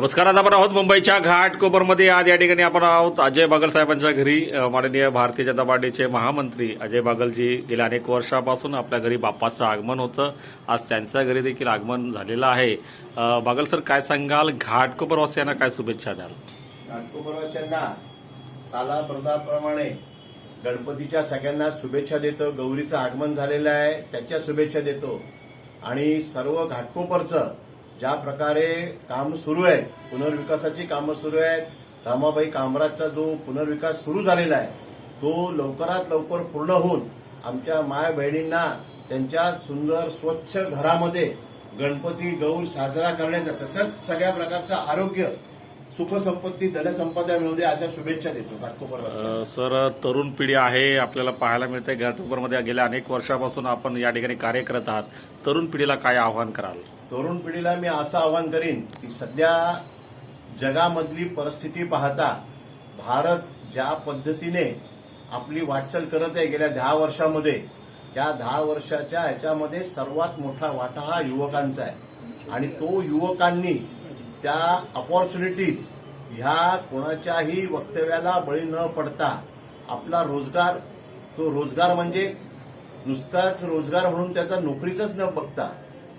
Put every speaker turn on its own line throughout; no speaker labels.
नमस्कार आज आपण आहोत मुंबईच्या घाटकोपरमध्ये आज या ठिकाणी आपण आहोत अजय बागल साहेबांच्या घरी. माननीय भारतीय जनता पार्टीचे महामंत्री अजय बागलजी गेल्या अनेक वर्षापासून आपल्या घरी बाप्पाचं आगमन होतं. आज त्यांच्या घरी देखील आगमन झालेलं आहे. बागल सर काय सांगाल? घाटकोपरवासियांना काय शुभेच्छा द्याल?
घाटकोपरवासियांना साला प्रदाप्रमाणे गणपतीच्या सगळ्यांना शुभेच्छा देतो. गौरीचं आगमन झालेलं आहे त्याच्या शुभेच्छा देतो. आणि सर्व घाटकोपरचं ज्या प्रकारे काम सुरू आहे पुनर्विकासाची कामं सुरू आहेत रामाबाई कामराजचा जो पुनर्विकास सुरू झालेला आहे तो लवकरात लवकर पूर्ण होऊन आमच्या माय बहिणींना त्यांच्या सुंदर स्वच्छ घरामध्ये गणपती गौर साजरा करण्याचा तसंच सगळ्या प्रकारचं आरोग्य सुखसंपत्ती धनसंपदा मिळू दे अशा शुभेच्छा देतो घाटकोपरवासियांना
अ, सर तरुण पिढी आहे आपल्याला पाहायला मिळते. घाटकोपरमध्ये गेल्या अनेक वर्षापासून आपण या ठिकाणी कार्य करत आहात. तरुण पिढीला काय आव्हान कराल?
तरुण पिढीला मी असं आवाहन करीन की सध्या जगामधली परिस्थिती पाहता भारत ज्या पद्धतीने आपली वाटचाल करत आहे गेल्या दहा वर्षामध्ये त्या दहा वर्षाच्या ह्याच्यामध्ये सर्वात मोठा वाटा हा युवकांचा आहे. आणि तो युवकांनी त्या अपॉर्च्युनिटीज ह्या कोणाच्याही वक्तव्याला बळी न पडता आपला रोजगार तो रोजगार म्हणजे नुसताच रोजगार म्हणून त्याचा नोकरीचाच न बघता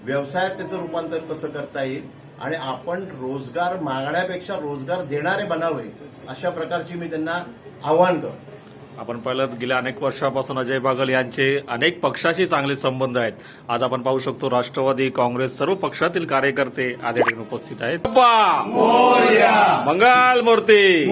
व्यवसायात त्याचं रूपांतर कसं करता येईल आणि आपण रोजगार मागण्यापेक्षा रोजगार देणारे बनावे अशा प्रकारची मी त्यांना आव्हान करतो.
आपण पाहिलं गेल्या अनेक वर्षापासून अजय बागल यांचे अनेक पक्षाशी चांगले संबंध आहेत. आज आपण पाहू शकतो राष्ट्रवादी काँग्रेस सर्व पक्षातील कार्यकर्ते आज उपस्थित आहेत. मंगल मूर्ती!